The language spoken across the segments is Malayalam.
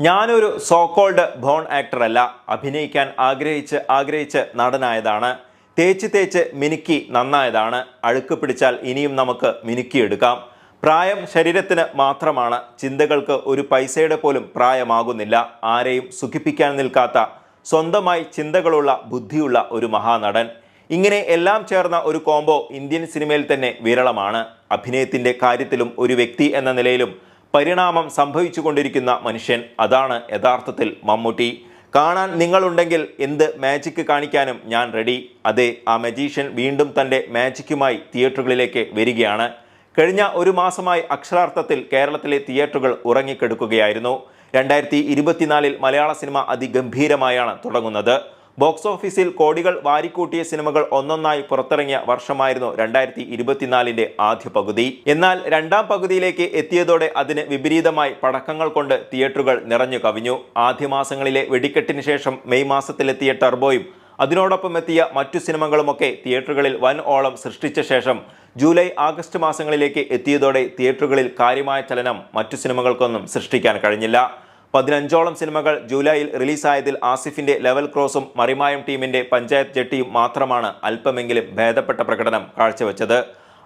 ഞാനൊരു സോക്കോൾഡ് ബോൺ ആക്ടർ അല്ല. അഭിനയിക്കാൻ ആഗ്രഹിച്ച് ആഗ്രഹിച്ച് നടനായതാണ്. തേച്ച് തേച്ച് മിനുക്കി നന്നായതാണ്. അഴുക്ക് പിടിച്ചാൽ ഇനിയും നമുക്ക് മിനുക്കിയെടുക്കാം പ്രായം ശരീരത്തിന് മാത്രമാണ്. ചിന്തകൾക്ക് ഒരു പൈസയുടെ പോലും പ്രായമാകുന്നില്ല. ആരെയും സുഖിപ്പിക്കാൻ നിൽക്കാത്ത സ്വന്തമായി ചിന്തകളുള്ള ബുദ്ധിയുള്ള ഒരു മഹാനടൻ. ഇങ്ങനെ എല്ലാം ചേർന്ന ഒരു കോംബോ ഇന്ത്യൻ സിനിമയിൽ തന്നെ വിരളമാണ്. അഭിനയത്തിന്റെ കാര്യത്തിലും ഒരു വ്യക്തി എന്ന നിലയിലും പരിണാമം സംഭവിച്ചുകൊണ്ടിരിക്കുന്ന മനുഷ്യൻ അതാണ് യഥാർത്ഥത്തിൽ മമ്മൂട്ടി. കാണാൻ നിങ്ങളുണ്ടെങ്കിൽ എന്ത് മാജിക്ക് കാണിക്കാനും ഞാൻ റെഡി അതെ ആ മജീഷ്യൻ വീണ്ടും തന്റെ മാജിക്കുമായി തിയേറ്ററുകളിലേക്ക് വരികയാണ്. കഴിഞ്ഞ ഒരു മാസമായി അക്ഷരാർത്ഥത്തിൽ കേരളത്തിലെ തിയേറ്ററുകൾ ഉറങ്ങിക്കെടുക്കുകയായിരുന്നു. രണ്ടായിരത്തി ഇരുപത്തിനാലിൽ മലയാള സിനിമ അതിഗംഭീരമായാണ് തുടങ്ങുന്നത്. ബോക്സ് ഓഫീസിൽ കോടികൾ വാരിക്കൂട്ടിയ സിനിമകൾ ഒന്നൊന്നായി പുറത്തിറങ്ങിയ വർഷമായിരുന്നു രണ്ടായിരത്തി ഇരുപത്തിനാലിന്റെ ആദ്യ പകുതി. എന്നാൽ രണ്ടാം പകുതിയിലേക്ക് എത്തിയതോടെ അതിന് വിപരീതമായി പടക്കങ്ങൾ കൊണ്ട് തിയേറ്ററുകൾ നിറഞ്ഞു കവിഞ്ഞു. ആദ്യ മാസങ്ങളിലെ വെടിക്കെട്ടിന് ശേഷം മെയ് മാസത്തിലെത്തിയ ടർബോയും അതിനോടൊപ്പം എത്തിയ മറ്റു സിനിമകളുമൊക്കെ തിയേറ്ററുകളിൽ വൻ ഓളം സൃഷ്ടിച്ച ശേഷം ജൂലൈ ആഗസ്റ്റ് മാസങ്ങളിലേക്ക് എത്തിയതോടെ തിയേറ്ററുകളിൽ കാര്യമായ ചലനം മറ്റു സിനിമകൾക്കൊന്നും സൃഷ്ടിക്കാൻ കഴിഞ്ഞില്ല. പതിനഞ്ചോളം സിനിമകൾ ജൂലൈയിൽ റിലീസായതിൽ ആസിഫിന്റെ ലെവൽ ക്രോസും മറിമായം ടീമിന്റെ പഞ്ചായത്ത് ജെട്ടിയും മാത്രമാണ് അല്പമെങ്കിലും ഭേദപ്പെട്ട പ്രകടനം കാഴ്ചവെച്ചത്.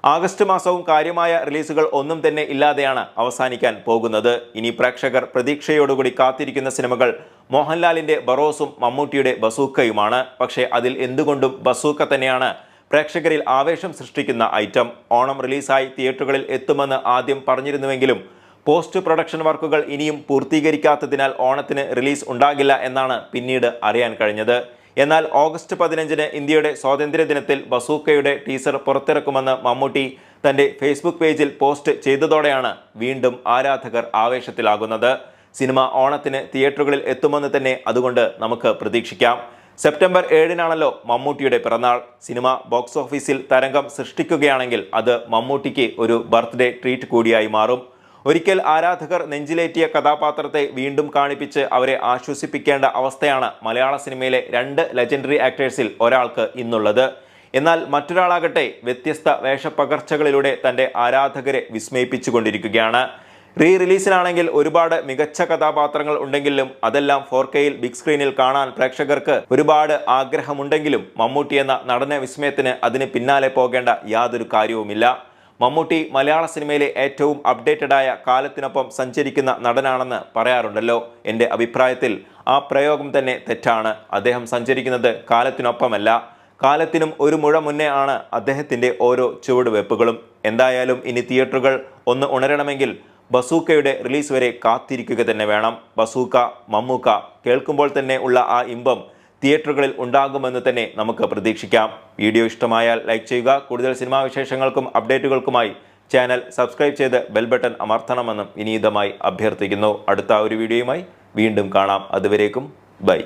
ആഗസ്റ്റ് മാസവും കാര്യമായ റിലീസുകൾ ഒന്നും തന്നെ ഇല്ലാതെയാണ് അവസാനിക്കാൻ പോകുന്നത്. ഇനി പ്രേക്ഷകർ പ്രതീക്ഷയോടുകൂടി കാത്തിരിക്കുന്ന സിനിമകൾ മോഹൻലാലിന്റെ ബറോസും മമ്മൂട്ടിയുടെ ബസൂക്കയുമാണ്. പക്ഷേ അതിൽ എന്തുകൊണ്ടും ബസൂക്ക തന്നെയാണ് പ്രേക്ഷകരിൽ ആവേശം സൃഷ്ടിക്കുന്ന ഐറ്റം. ഓണം റിലീസായി തിയേറ്ററുകളിൽ എത്തുമെന്ന് ആദ്യം പറഞ്ഞിരുന്നുവെങ്കിലും പോസ്റ്റ് പ്രൊഡക്ഷൻ വർക്കുകൾ ഇനിയും പൂർത്തീകരിക്കാത്തതിനാൽ ഓണത്തിന് റിലീസ് ഉണ്ടാകില്ല എന്നാണ് പിന്നീട് അറിയാൻ കഴിഞ്ഞത്. എന്നാൽ ഓഗസ്റ്റ് പതിനഞ്ചിന് ഇന്ത്യയുടെ സ്വാതന്ത്ര്യദിനത്തിൽ ബസൂക്കയുടെ ടീസർ പുറത്തിറക്കുമെന്ന് മമ്മൂട്ടി തന്റെ ഫേസ്ബുക്ക് പേജിൽ പോസ്റ്റ് ചെയ്തതോടെയാണ് വീണ്ടും ആരാധകർ ആവേശത്തിലാകുന്നത്. സിനിമ ഓണത്തിന് തിയേറ്ററുകളിൽ എത്തുമെന്ന് തന്നെ അതുകൊണ്ട് നമുക്ക് പ്രതീക്ഷിക്കാം. സെപ്റ്റംബർ ഏഴിനാണല്ലോ മമ്മൂട്ടിയുടെ പിറന്നാൾ. സിനിമ ബോക്സ് ഓഫീസിൽ തരംഗം സൃഷ്ടിക്കുകയാണെങ്കിൽ അത് മമ്മൂട്ടിക്ക് ഒരു ബർത്ത്ഡേ ട്രീറ്റ് കൂടിയായി മാറും. ഒരിക്കൽ ആരാധകർ നെഞ്ചിലേറ്റിയ കഥാപാത്രത്തെ വീണ്ടും കാണിപ്പിച്ച് അവരെ ആശ്വസിപ്പിക്കേണ്ട അവസ്ഥയാണ് മലയാള സിനിമയിലെ രണ്ട് ലെജൻഡറി ആക്ടേഴ്സിൽ ഒരാൾക്ക് ഇന്നുള്ളത്. എന്നാൽ മറ്റൊരാളാകട്ടെ വ്യത്യസ്ത വേഷപ്പകർച്ചകളിലൂടെ തന്റെ ആരാധകരെ വിസ്മയിപ്പിച്ചുകൊണ്ടിരിക്കുകയാണ്. റീ റിലീസിനാണെങ്കിൽ ഒരുപാട് മികച്ച കഥാപാത്രങ്ങൾ ഉണ്ടെങ്കിലും അതെല്ലാം ഫോർ കെയിൽ ബിഗ് സ്ക്രീനിൽ കാണാൻ പ്രേക്ഷകർക്ക് ഒരുപാട് ആഗ്രഹമുണ്ടെങ്കിലും മമ്മൂട്ടി എന്ന നടന വിസ്മയത്തിന് അതിന് പിന്നാലെ പോകേണ്ട യാതൊരു കാര്യവുമില്ല. മമ്മൂട്ടി മലയാള സിനിമയിലെ ഏറ്റവും അപ്ഡേറ്റഡ് ആയ കാലത്തിനൊപ്പം സഞ്ചരിക്കുന്ന നടനാണെന്ന് പറയാറുണ്ടല്ലോ. എന്റെ അഭിപ്രായത്തിൽ ആ പ്രയോഗം തന്നെ തെറ്റാണ്. അദ്ദേഹം സഞ്ചരിക്കുന്നത് കാലത്തിനൊപ്പമല്ല. കാലത്തിനും ഒരു മുഴ മുന്നേ ആണ് അദ്ദേഹത്തിന്റെ ഓരോ ചുവടുവെപ്പുകളും എന്തായാലും ഇനി തിയേറ്ററുകൾ ഒന്ന് ഉണരണമെങ്കിൽ ബസൂക്കയുടെ റിലീസ് വരെ കാത്തിരിക്കുക തന്നെ വേണം. ബസൂക്ക മമ്മൂക്ക കേൾക്കുമ്പോൾ തന്നെ ഉള്ള ആ ഇമ്പം തിയേറ്ററുകളിൽ ഉണ്ടാകുമെന്ന് തന്നെ നമുക്ക് പ്രതീക്ഷിക്കാം. വീഡിയോ ഇഷ്ടമായാൽ ലൈക്ക് ചെയ്യുക. കൂടുതൽ സിനിമാ വിശേഷങ്ങൾക്കും അപ്ഡേറ്റുകൾക്കുമായി ചാനൽ സബ്സ്ക്രൈബ് ചെയ്ത് ബെൽ ബട്ടൺ അമർത്തണമെന്നും വിനീതമായി അഭ്യർത്ഥിക്കുന്നു. അടുത്ത ഒരു വീഡിയോയുമായി വീണ്ടും കാണാം. അതുവരേക്കും ബൈ.